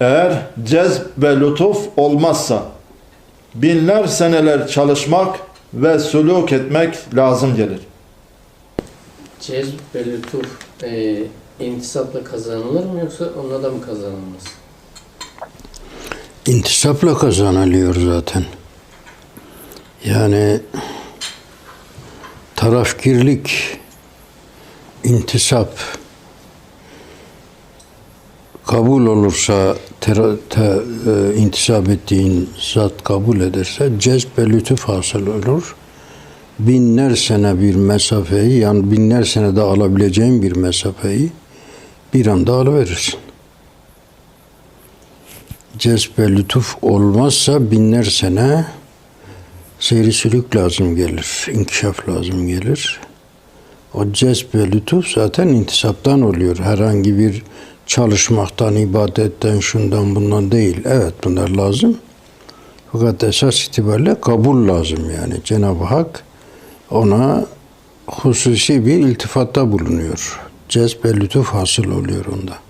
Eğer cezb ve lütuf olmazsa binler seneler çalışmak ve suluk etmek lazım gelir. Cezb ve lütuf e, intisapla kazanılır mı yoksa onunla da mı kazanılmaz? İntisapla kazanılıyor zaten. Yani tarafkirlik, intisap kabul olursa, tera, te, e, intisap ettiğin zat kabul ederse cezb lütuf hasıl olur. Binler sene bir mesafeyi, yani binler senede alabileceğin bir mesafeyi bir anda alıverirsin cezb lütuf olmazsa binler sene seyri sülük lazım gelir, inkişaf lazım gelir. O cezb lütuf zaten intisaptan oluyor. Herhangi bir çalışmaktan, ibadetten, şundan bundan değil. Evet bunlar lazım. Fakat esas itibariyle kabul lazım yani. Cenab-ı Hak ona hususi bir iltifatta bulunuyor. Cezb ve lütuf hasıl oluyor onda.